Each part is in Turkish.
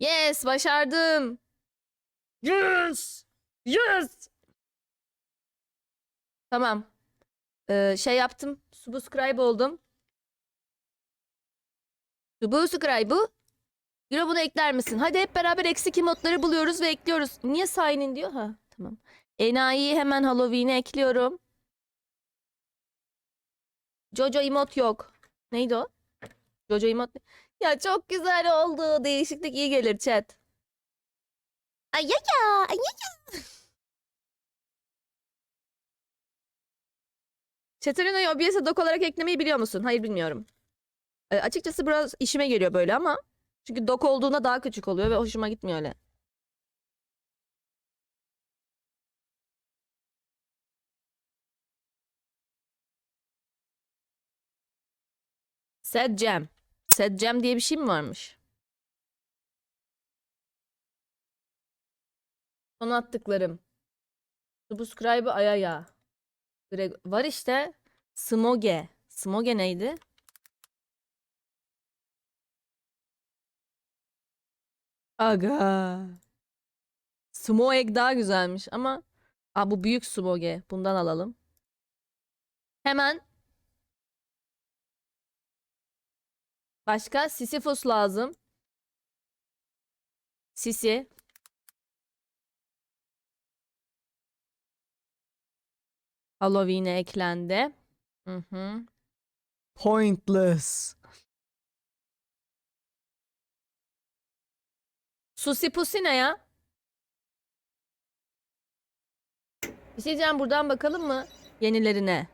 Yes başardım. Yes! Yes! Tamam. Ee, şey yaptım. Subscribe oldum. Subscribe'ı. Euro bunu ekler misin? Hadi hep beraber eksik emotları buluyoruz ve ekliyoruz. Niye sign in diyor? Ha tamam. Enayi'yi hemen Halloween'e ekliyorum. Jojo emot yok. Neydi o? Jojo emot. Ya çok güzel oldu. Değişiklik iyi gelir chat. Ay ya ya. Ay ya Chatterino'yu OBS'e dok olarak eklemeyi biliyor musun? Hayır bilmiyorum. E, açıkçası biraz işime geliyor böyle ama çünkü dok olduğunda daha küçük oluyor ve hoşuma gitmiyor öyle. Set Jam diye bir şey mi varmış? Son attıklarım. Subscribe ayaya. Greg var işte. Smoge. Smoge neydi? Aga. Smoeg daha güzelmiş ama Aa, bu büyük Smoge. Bundan alalım. Hemen Başka Sisyphus lazım. Sisi. Halloween'e eklendi. Hı hı. Pointless. Susi Pusi ne ya? Bir şey diyeceğim buradan bakalım mı? Yenilerine.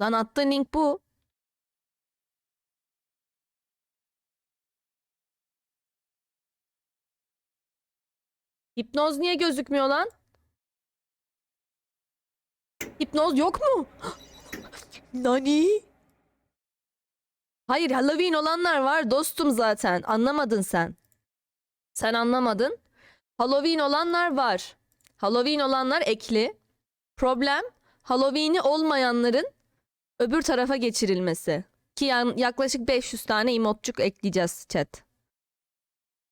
Lan attığın link bu. Hipnoz niye gözükmüyor lan? Hipnoz yok mu? Nani? Hayır Halloween olanlar var dostum zaten. Anlamadın sen. Sen anlamadın. Halloween olanlar var. Halloween olanlar ekli. Problem Halloween'i olmayanların öbür tarafa geçirilmesi. Ki yaklaşık 500 tane emotçuk ekleyeceğiz chat.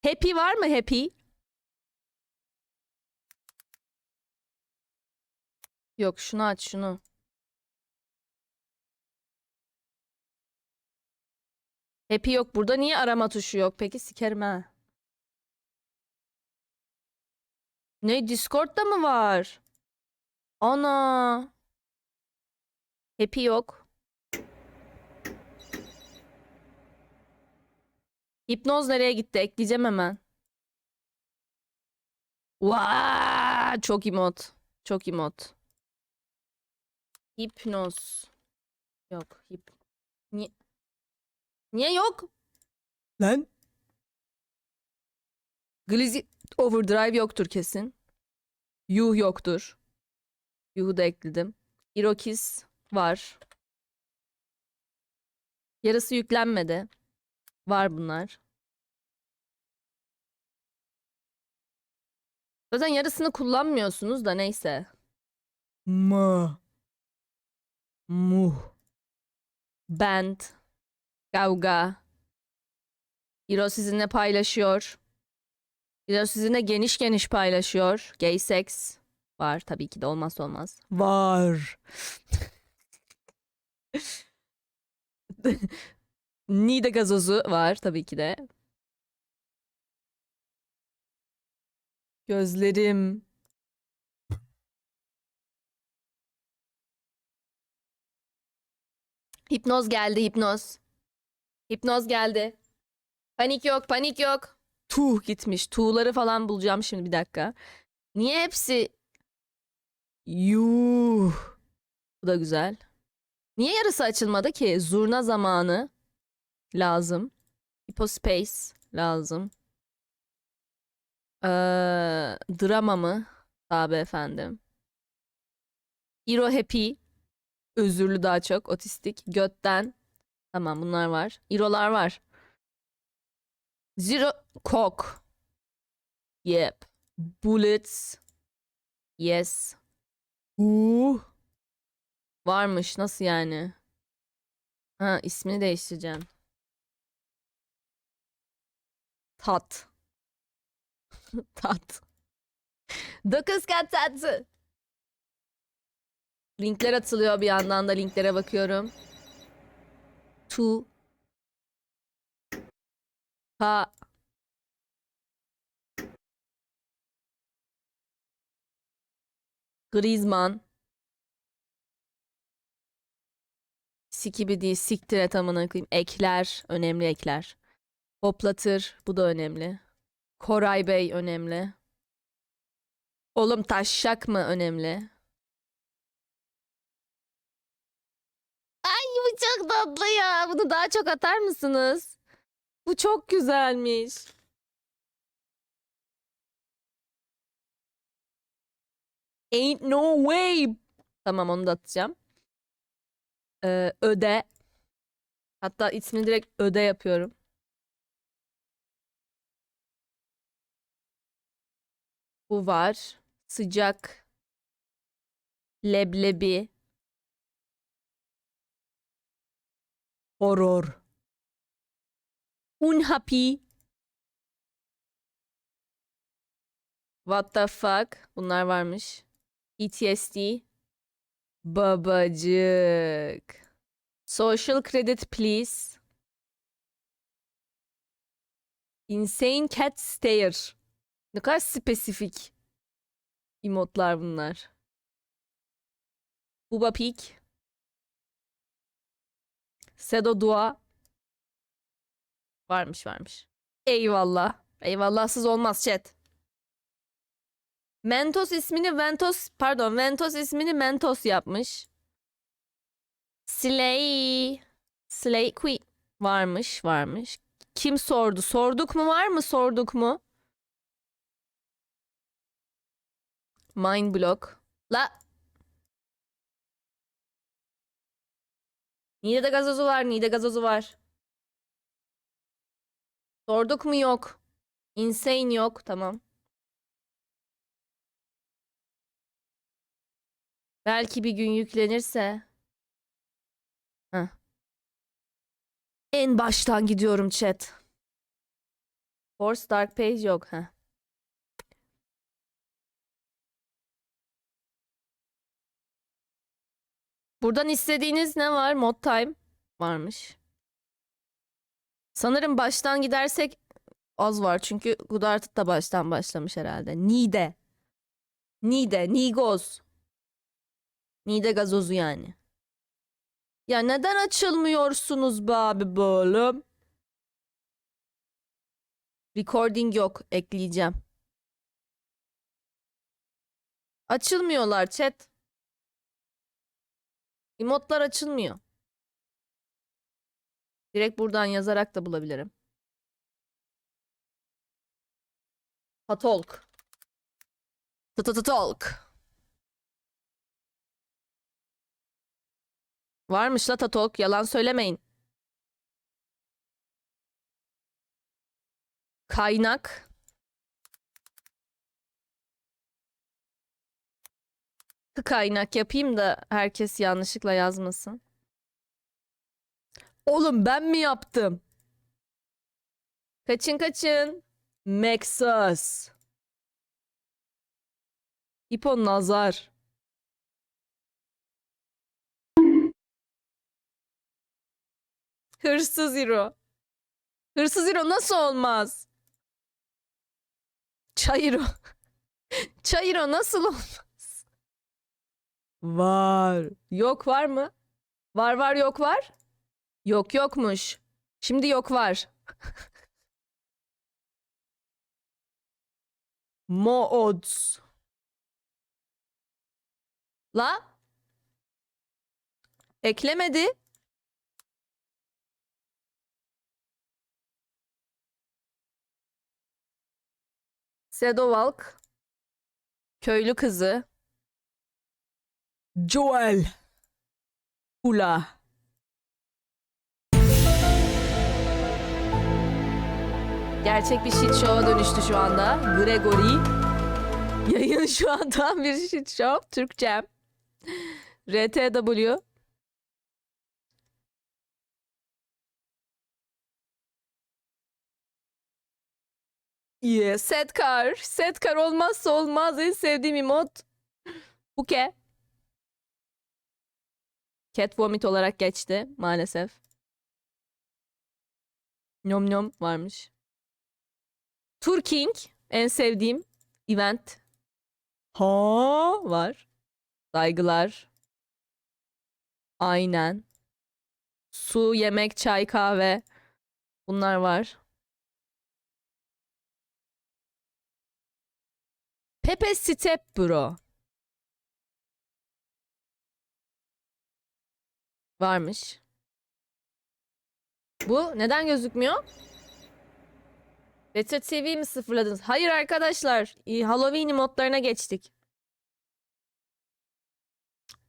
Happy var mı happy? Yok şunu aç şunu. Happy yok. Burada niye arama tuşu yok? Peki sikerim ha. Ne Discord'da mı var? Ana. Happy yok. Hipnoz nereye gitti? Ekleyeceğim hemen. Vaa! Çok emot. Çok emot. Hipnoz. Yok. Hip. Niye? Niye yok? Lan? Glizzy Overdrive yoktur kesin. Yuh yoktur. Yuh'u da ekledim. Irokis var. Yarısı yüklenmedi. Var bunlar. Zaten yarısını kullanmıyorsunuz da neyse. Ma. Muh. Band. Kavga. Hiro sizinle paylaşıyor. Hiro sizinle geniş geniş paylaşıyor. Gay sex var tabii ki de olmazsa olmaz. Var. Nide gazozu var tabii ki de. Gözlerim. Hipnoz geldi hipnoz. Hipnoz geldi. Panik yok panik yok. Tuh gitmiş. Tuğları falan bulacağım şimdi bir dakika. Niye hepsi yuh. Bu da güzel. Niye yarısı açılmadı ki? Zurna zamanı lazım. Hypospace lazım. Ee, drama mı? Tabi efendim. Hero Happy. Özürlü daha çok. Otistik. Götten. Tamam bunlar var. Hero'lar var. Zero Cock. Yep. Bullets. Yes. Uh. Varmış. Nasıl yani? Ha ismini değiştireceğim. Tat. Tat. Dokuz kat tatlı. Linkler atılıyor bir yandan da linklere bakıyorum. Tu. Ha. Griezmann. Sikibidi siktir et amına koyayım. Ekler. Önemli ekler. Hoplatır. Bu da önemli. Koray Bey önemli. Oğlum taşşak mı önemli? Ay bu çok tatlı ya. Bunu daha çok atar mısınız? Bu çok güzelmiş. Ain't no way. Tamam onu da atacağım. Ee, öde. Hatta ismini direkt öde yapıyorum. Bu var. Sıcak. Leblebi. Horror. Unhappy. What the fuck? Bunlar varmış. PTSD. Babacık. Social credit please. Insane cat stare. Ne kadar spesifik emotlar bunlar. Buba Peak. Sedo Dua. Varmış varmış. Eyvallah. Eyvallahsız olmaz chat. Mentos ismini Ventos pardon Ventos ismini Mentos yapmış. Slay. Slay Queen. Varmış varmış. Kim sordu? Sorduk mu var mı? Sorduk mu? Mind block. La. Niğde'de gazozu var. Niğde gazozu var. Sorduk mu? Yok. Insane yok. Tamam. Belki bir gün yüklenirse. Heh. En baştan gidiyorum chat. Force Dark Page yok. Heh. Buradan istediğiniz ne var? Mod time varmış. Sanırım baştan gidersek az var çünkü Gudart'ı da baştan başlamış herhalde. Nide. Nide. Nigoz. Nide gazozu yani. Ya neden açılmıyorsunuz be abi böyle? Recording yok. Ekleyeceğim. Açılmıyorlar chat. Emotlar açılmıyor. Direkt buradan yazarak da bulabilirim. Patolk. Tatatolk. Varmış la Tatalk. Yalan söylemeyin. Kaynak. Kaynak yapayım da herkes yanlışlıkla yazmasın. Oğlum ben mi yaptım? Kaçın kaçın. Maxus. İpo Nazar. Hırsız Hiro. Hırsız Hiro nasıl olmaz? Çayiro. Çayiro nasıl olmaz? Var. Yok var mı? Var var yok var. Yok yokmuş. Şimdi yok var. Mo odds. La? Eklemedi. Sedovalk. Köylü kızı. Joel. Ula. Gerçek bir shit show'a dönüştü şu anda. Gregory. Yayın şu an tam bir shit show. Türkçem. RTW. Yes. Set car. Set car olmazsa olmaz. En sevdiğim emot. Buke. Cat vomit olarak geçti maalesef. Nom nom varmış. Turking en sevdiğim event Ha. var. Saygılar. Aynen. Su, yemek, çay, kahve. Bunlar var. Pepe Step Bro. Varmış. Bu neden gözükmüyor? Retro TV mi sıfırladınız? Hayır arkadaşlar. Halloween modlarına geçtik.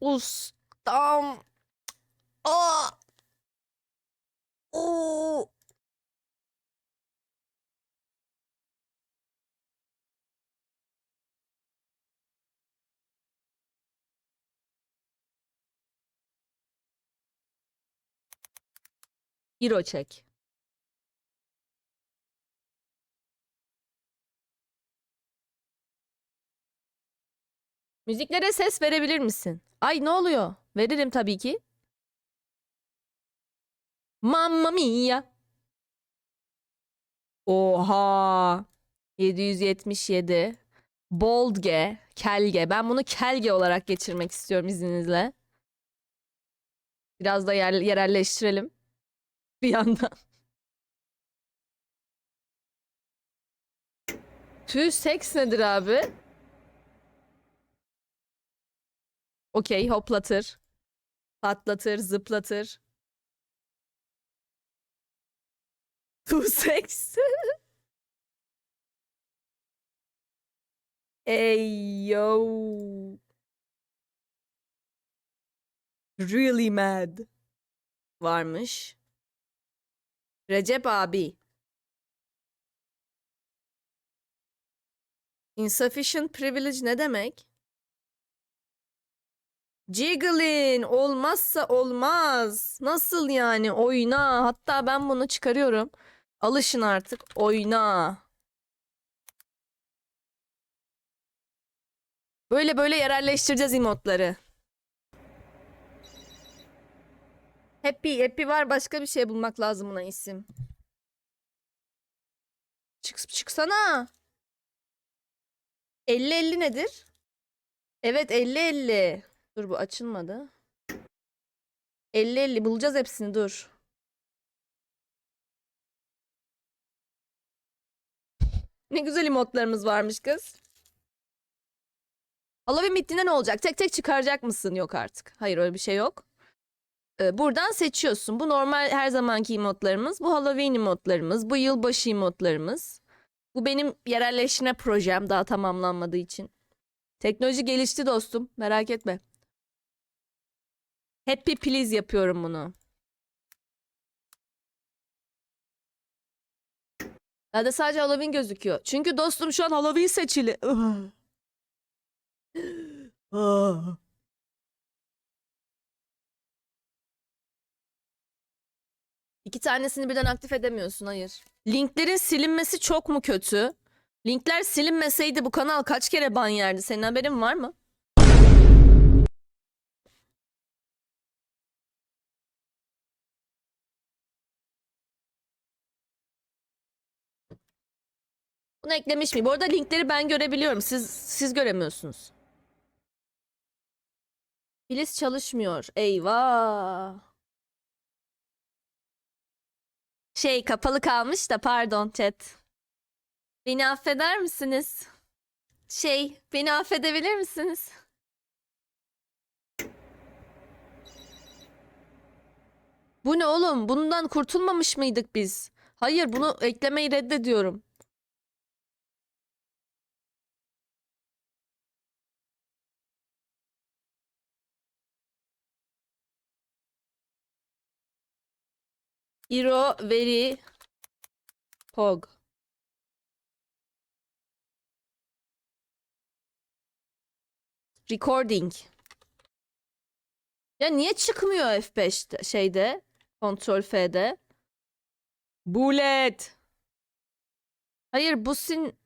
Ustam. Aa. Oo. Hero çek. Müziklere ses verebilir misin? Ay ne oluyor? Veririm tabii ki. Mamma mia. Oha. 777. Boldge. Kelge. Ben bunu kelge olarak geçirmek istiyorum izninizle. Biraz da yer, yerelleştirelim. Bir yandan. Tüy seks nedir abi? Okey hoplatır. Patlatır, zıplatır. Tüy seks. Ey yo. Really mad. Varmış. Recep abi. Insufficient privilege ne demek? Jiggling olmazsa olmaz. Nasıl yani? Oyna. Hatta ben bunu çıkarıyorum. Alışın artık. Oyna. Böyle böyle yerelleştireceğiz emotları. Happy, happy var. Başka bir şey bulmak lazım buna isim. Çık, çıksana. 50-50 nedir? Evet 50-50. Dur bu açılmadı. 50-50 bulacağız hepsini dur. Ne güzel emotlarımız varmış kız. Halloween bittiğinde ne olacak? Tek tek çıkaracak mısın? Yok artık. Hayır öyle bir şey yok. Buradan seçiyorsun. Bu normal her zamanki emotlarımız. Bu Halloween emotlarımız. Bu yılbaşı emotlarımız. Bu benim yerelleşme projem daha tamamlanmadığı için. Teknoloji gelişti dostum. Merak etme. Happy please yapıyorum bunu. Bende sadece Halloween gözüküyor. Çünkü dostum şu an Halloween seçili. İki tanesini birden aktif edemiyorsun hayır. Linklerin silinmesi çok mu kötü? Linkler silinmeseydi bu kanal kaç kere ban yerdi? Senin haberin var mı? Bunu eklemiş mi? Bu arada linkleri ben görebiliyorum. Siz siz göremiyorsunuz. Filiz çalışmıyor. Eyvah. Şey kapalı kalmış da pardon chat. Beni affeder misiniz? Şey beni affedebilir misiniz? Bu ne oğlum? Bundan kurtulmamış mıydık biz? Hayır bunu eklemeyi reddediyorum. Iro veri pog. Recording. Ya niye çıkmıyor F5'te şeyde? Ctrl F'de. Bullet. Hayır bu sin